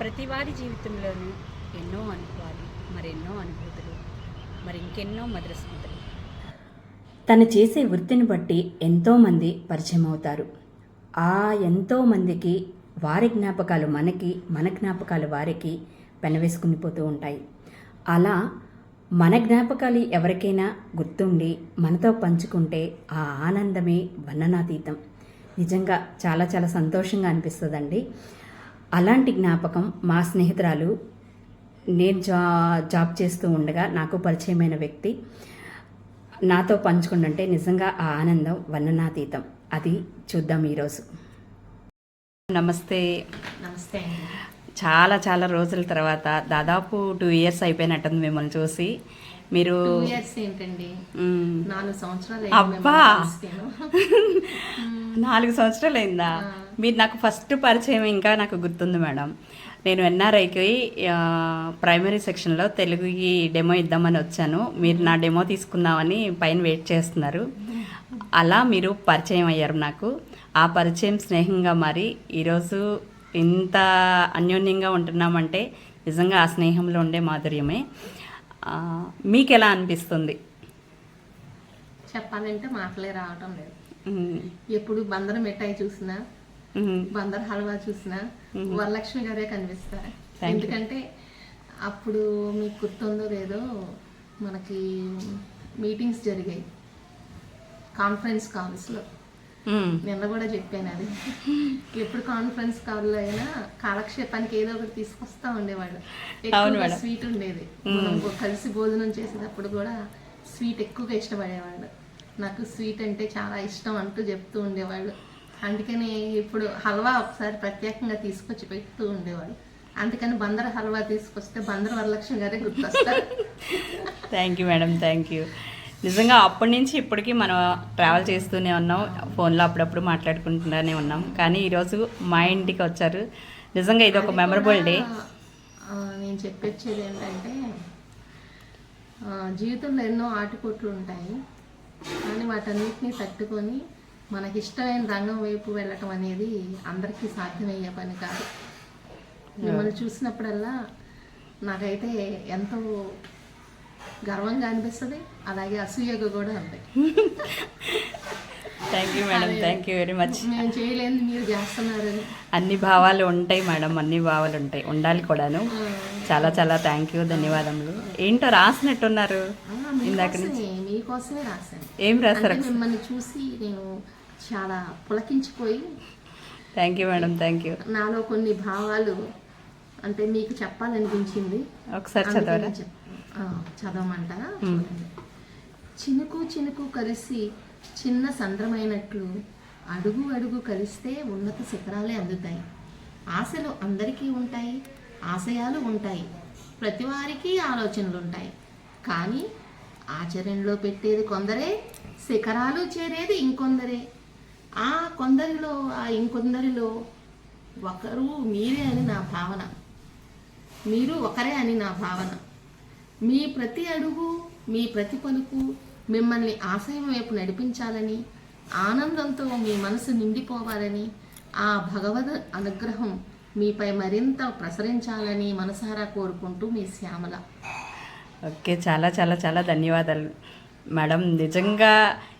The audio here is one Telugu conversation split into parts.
ప్రతి వారి జీవితంలోనూ ఎన్నో అనుభవాలు మరెన్నో అనుభూతులు మరి ఇంకెన్నో మధుర స్మృతులు తను చేసే వృత్తిని బట్టి ఎంతోమంది పరిచయం అవుతారు. ఆ ఎంతోమందికి వారి జ్ఞాపకాలు మనకి మన జ్ఞాపకాలు వారికి పెనవేసుకుని పోతూ ఉంటాయి. అలా మన జ్ఞాపకాలు ఎవరికైనా గుర్తుండి మనతో పంచుకుంటే ఆ ఆనందమే వర్ణనాతీతం నిజంగా చాలా చాలా సంతోషంగా అనిపిస్తుందండి. అలాంటి జ్ఞాపకం మా స్నేహితురాలు నేను జా జాబ్ చేస్తూ ఉండగా నాకు పరిచయమైన వ్యక్తి నాతో పంచుకుంటుంటే నిజంగా ఆ ఆనందం వర్ణనాతీతం. అది చూద్దాం ఈరోజు. నమస్తే. నమస్తే చాలా చాలా రోజుల తర్వాత దాదాపు టూ ఇయర్స్ అయిపోయినట్టుంది మిమ్మల్ని చూసి. మీరు అబ్బా! నాలుగు సంవత్సరాలు అయిందా? మీరు నాకు ఫస్ట్ పరిచయం ఇంకా నాకు గుర్తుంది మేడం. నేను ఎన్ఆర్ఐకి ప్రైమరీ సెక్షన్లో తెలుగుకి డెమో ఇద్దామని వచ్చాను. మీరు నా డెమో తీసుకుందామని పైన వెయిట్ చేస్తున్నారు. అలా మీరు పరిచయం అయ్యారు నాకు. ఆ పరిచయం స్నేహంగా మారి ఈరోజు ఇంత అన్యోన్యంగా ఉంటున్నామంటే నిజంగా ఆ స్నేహంలో ఉండే మాధుర్యమే. మీకు ఎలా అనిపిస్తుంది చెప్పాలంటే మాటలే రావటం లేదు. ఎప్పుడు బందర మిఠాయి చూసినా. బందర్ హల్వా చూసినా వరలక్ష్మి గారే కనిపిస్తారు. ఎందుకంటే అప్పుడు మీకు గుర్తుందో లేదో మనకి మీటింగ్స్ జరిగాయి కాన్ఫరెన్స్ కాల్స్లో. నిన్న కూడా చెప్పాను అది. ఎప్పుడు కాన్ఫరెన్స్ కాల్లో అయినా కాలక్షేపానికి ఏదో ఒకటి తీసుకొస్తా ఎక్కువగా మేడం. స్వీట్ ఉండేది. మనం కలిసి భోజనం చేసేటప్పుడు కూడా స్వీట్ ఎక్కువగా ఇష్టపడేవాళ్ళు. నాకు స్వీట్ అంటే చాలా ఇష్టం అంటూ చెప్తూ ఉండేవాళ్ళు. అందుకని ఇప్పుడు హల్వా ఒకసారి ప్రత్యేకంగా తీసుకొచ్చి పెడుతూ ఉండేవాళ్ళు. అందుకని బందర హల్వా తీసుకొస్తే బందర వరలక్ష్మి గారే గుర్తొస్తారు. Thank you madam thank you నిజంగా అప్పటి నుంచి ఇప్పటికీ మనం ట్రావెల్ చేస్తూనే ఉన్నాం. ఫోన్లో అప్పుడప్పుడు మాట్లాడుకుంటూనే ఉన్నాం. కానీ ఈరోజు మా ఇంటికి వచ్చారు. నిజంగా ఇది ఒక మెమరబుల్ డే నేను చెప్పొచ్చేది ఏంటంటే జీవితంలో ఎన్నో ఆటుపోట్లు ఉంటాయి. కానీ వాటన్నిటిని తట్టుకొని మనకి ఇష్టమైన రంగం వైపు వెళ్ళటం అనేది అందరికీ సాధ్యమయ్యే పని కాదు. మిమ్మల్ని చూసినప్పుడల్లా నాకైతే ఎంతో గర్వంగా అనిపిస్తుంది. అలాగే అసూయగా కూడా ఉంది thank you madam thank you very much మేము చేయలేని మీరు చేస్తున్నారని. అన్ని భావాలు ఉంటాయి మేడం అన్ని భావాలు ఉంటాయి. ఉండాలి కూడాను. చాలా చాలా థ్యాంక్ యూ ధన్యవాదములు. ఏంటో రాసినట్టున్నారు? ఇందాక నుంచి. మీకోసమే రాశాను. ఏం రాస్తారు మిమ్మల్ని చూసి నేను చాలా పులకించిపోయి thank you madam thank you నాలో కొన్ని భావాలు అంటే మీకు చెప్పాలనిపించింది. ఒకసారి చదవరా? చెప్- ఆ, చదవమంట చూడండి. చినుకు చినుకు కలిసి చిన్న సంద్రమైనట్లు అడుగు అడుగు కలిస్తే ఉన్నత శిఖరాలే అందుతాయి. ఆశలు అందరికీ ఉంటాయి ఆశయాలు ఉంటాయి ప్రతివారికి ఆలోచనలు ఉంటాయి కానీ ఆచరణలో పెట్టేది కొందరే శిఖరాలు చేరేది ఇంకొందరే. ఆ కొందరిలో ఆ ఇంకొందరిలో ఒకరు మీరే అని నా భావన. మీరు ఒకరే అని నా భావన. మీ ప్రతి అడుగు మీ ప్రతి పలుకు మిమ్మల్ని ఆశయం వైపు నడిపించాలని ఆనందంతో మీ మనసు నిండిపోవాలని ఆ భగవద్ అనుగ్రహం మీపై మరింత ప్రసరించాలని మనసారా కోరుకుంటూ మీ శ్యామల. ఓకే చాలా చాలా చాలా ధన్యవాదాలు. మేడం నిజంగా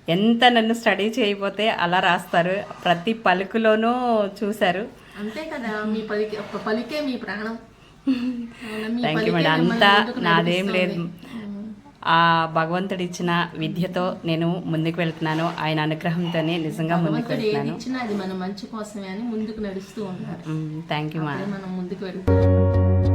ఎంత నన్ను స్టడీ చేయకపోతే అలా రాస్తారు. ప్రతి పలుకులోనూ చూశారు. అంతే కదా మీ పలికే పలికే మీ ప్రాణం. థ్యాంక్ యూ మేడం అంతా నాదేం లేదు. ఆ భగవంతుడు ఇచ్చిన విద్యతో నేను ముందుకు వెళ్తున్నాను. ఆయన అనుగ్రహంతోనే నిజంగా ముందుకు వెళ్తున్నాను. అది మన మంచి కోసమే అని ముందుకు నడుస్తూ ఉన్నారు. థ్యాంక్ యూ మనం ముందుకు వెళ్తాం.